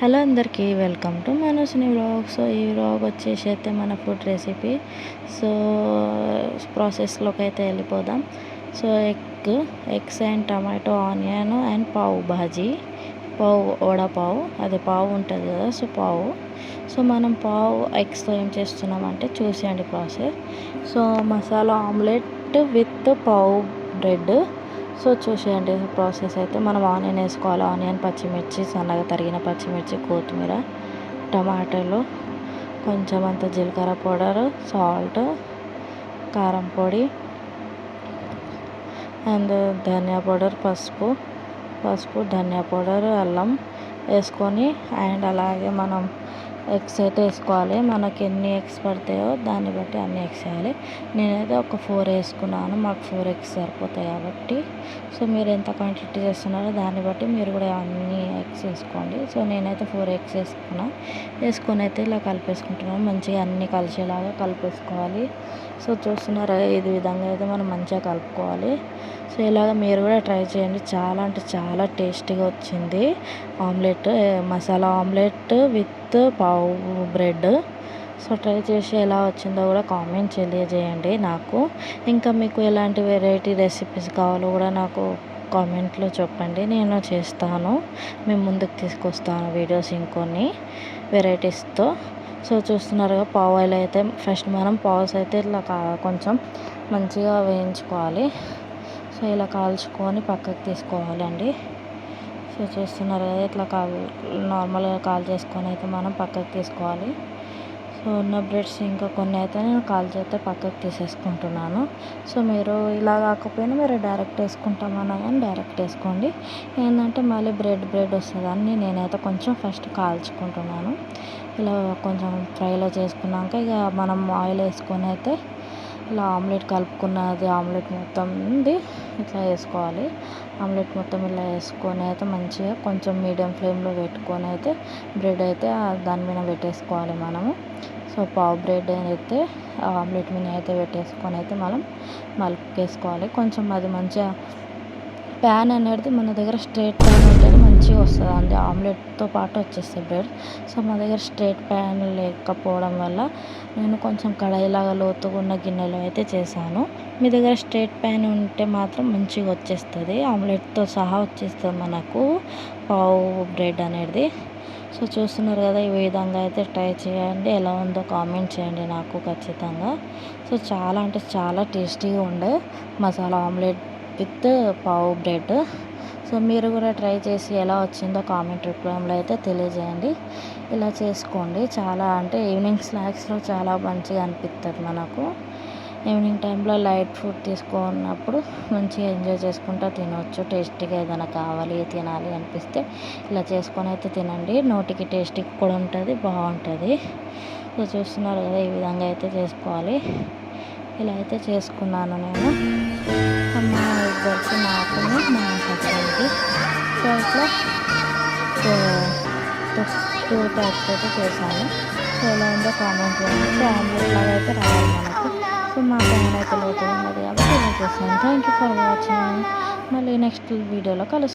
Hello అందరికీ welcome to మనోజ్ని vlog. So ఈ వ్లాగ్ వచ్చేసి అయితే మన ఫుడ్ రెసిపీ. సో ప్రాసెస్లోకి అయితే వెళ్ళిపోదాం. So egg eggs and tomato onion and pav bhaji pav vada pav అదే పావు ఉంటుంది కదా సో పావు. సో మనం పావు ఎగ్స్తో ఏం చేస్తున్నామంటే చూసేయండి process. So masala omelette with pav bread. So చూసేయండి ప్రాసెస్ అయితే మనం ఆనియన్ వేసుకోవాలి. ఆనియన్ పచ్చిమిర్చి సన్నగా తరిగిన పచ్చిమిర్చి కొత్తిమీర టమాటాలు కొంచెం అంత జీలకర్ర పౌడర్ సాల్ట్ కారం పొడి అండ్ ధనియా పౌడర్ పసుపు పసుపు ధనియా పౌడర్ అల్లం వేసుకొని అండ్ అలాగే మనం ఎగ్స్ అయితే వేసుకోవాలి. మనకి ఎన్ని ఎగ్స్ పడతాయో దాన్ని బట్టి అన్ని ఎగ్స్ వేయాలి. నేనైతే ఒక ఫోర్ వేసుకున్నాను. మాకు ఫోర్ ఎగ్స్ సరిపోతాయి కాబట్టి. సో మీరు ఎంత క్వాంటిటీ చేస్తున్నారో దాన్ని బట్టి మీరు కూడా అన్ని ఎగ్స్ వేసుకోండి. సో నేనైతే ఫోర్ ఎగ్స్ వేసుకున్నాను వేసుకొని అయితే ఇలా కలిపేసుకుంటున్నాను. మంచిగా అన్నీ కలిసేలాగా కలిపేసుకోవాలి. సో చూస్తున్నారా? ఇది విధంగా అయితే మనం మంచిగా కలుపుకోవాలి. సో ఇలాగ మీరు కూడా ట్రై చేయండి. చాలా అంటే చాలా టేస్టీగా వచ్చింది. ఆమ్లెట్ మసాలా ఆమ్లెట్ విత్ పావు పావు బ్రెడ్. సో ట్రై చేసి ఎలా వచ్చిందో కూడా కామెంట్ తెలియజేయండి నాకు. ఇంకా మీకు ఎలాంటి వెరైటీ రెసిపీస్ కావాలో కూడా నాకు కామెంట్లో చెప్పండి. నేను చేస్తాను. మేము ముందుకు తీసుకొస్తాను వీడియోస్ ఇంకొన్ని వెరైటీస్తో. సో చూస్తున్నారుగా పావు ఆయిల్ అయితే ఫస్ట్ మనం పావుస్ అయితే ఇట్లా కొంచెం మంచిగా వేయించుకోవాలి. సో ఇలా కాల్చుకొని పక్కకు తీసుకోవాలండి. సో చూస్తున్నారు కదా ఇట్లా కాల్ నార్మల్గా కాల్ చేసుకొని అయితే మనం పక్కకు తీసుకోవాలి. సో ఉన్న బ్రెడ్స్ ఇంకా కొన్ని అయితే నేను కాల్ చేస్తే పక్కకు తీసేసుకుంటున్నాను. సో మీరు ఇలా కాకపోయినా మీరు డైరెక్ట్ వేసుకుంటామన్నా కానీ డైరెక్ట్ వేసుకోండి. ఏంటంటే మళ్ళీ బ్రెడ్ బ్రెడ్ వస్తుందని నేనైతే కొంచెం ఫస్ట్ కాల్చుకుంటున్నాను. ఇలా కొంచెం ఫ్రైలో చేసుకున్నాక ఇక మనం ఆయిల్ వేసుకొని అయితే ఇలా ఆమ్లెట్ కలుపుకున్నది ఆమ్లెట్ మొత్తం ఇట్లా వేసుకోవాలి. ఆమ్లెట్ మొత్తం ఇలా వేసుకొని అయితే మంచిగా కొంచెం మీడియం ఫ్లేమ్లో పెట్టుకొని అయితే బ్రెడ్ అయితే దాని మీద పెట్టేసుకోవాలి మనము. సో పావు బ్రెడ్ అయితే ఆమ్లెట్ మీద అయితే పెట్టేసుకొని అయితే మనం మలుపుకేసుకోవాలి కొంచెం అది మంచిగా ప్యాన్ అనేది మన దగ్గర స్ట్రేట్ ప్యాన్ ఉంటుంది. మంచిగా వస్తుంది. అండి ఆమ్లెట్తో పాటు వచ్చేస్తుంది బ్రెడ్. సో మా దగ్గర స్ట్రేట్ ప్యాన్ లేకపోవడం వల్ల నేను కొంచెం కడాయిలాగా లోతుగా ఉన్న గిన్నెలో అయితే చేశాను. మీ దగ్గర స్ట్రేట్ ప్యాన్ ఉంటే మాత్రం మంచిగా వచ్చేస్తుంది. ఆమ్లెట్తో సహా వచ్చేస్తుంది మనకు పావు బ్రెడ్ అనేది. సో చూస్తున్నారు కదా ఈ విధంగా అయితే ట్రై చేయండి. ఎలా ఉందో కామెంట్ చేయండి నాకు ఖచ్చితంగా. సో చాలా అంటే చాలా టేస్టీగా ఉండే masala omelette with pav bread. So మీరు కూడా ట్రై చేసి ఎలా వచ్చిందో కామెంట్ రూపంలో అయితే తెలియజేయండి. ఇలా చేసుకోండి. చాలా అంటే ఈవినింగ్ స్నాక్స్లో చాలా మంచిగా అనిపిస్తుంది మనకు. ఈవినింగ్ టైంలో లైట్ ఫుడ్ తీసుకున్నప్పుడు మంచిగా ఎంజాయ్ చేసుకుంటూ తినవచ్చు టేస్టీగా ఏదైనా కావాలి తినాలి అనిపిస్తే ఇలా చేసుకొని అయితే తినండి. నోటికి టేస్టీ కూడా ఉంటుంది బాగుంటుంది. సో చూస్తున్నారు కదా ఈ విధంగా అయితే చేసుకోవాలి. ఇలా అయితే చేసుకున్నాను నేను. మా ఇద్దరికి నాకు మా హస్బెండ్కి. సో ఇట్లా టూ టైప్స్ అయితే చేశాను. సో ఎలా ఉందో కామెంట్ చేయండి. సో అందులో అయితే రావాలి మనకు. సో మా ఫ్యాన్ అయితే లోతు ఉన్నది కాబట్టి ఇలా చేశాను. థ్యాంక్ యూ ఫర్ వాచింగ్ మళ్ళీ నెక్స్ట్ వీడియోలో కలుస్తాను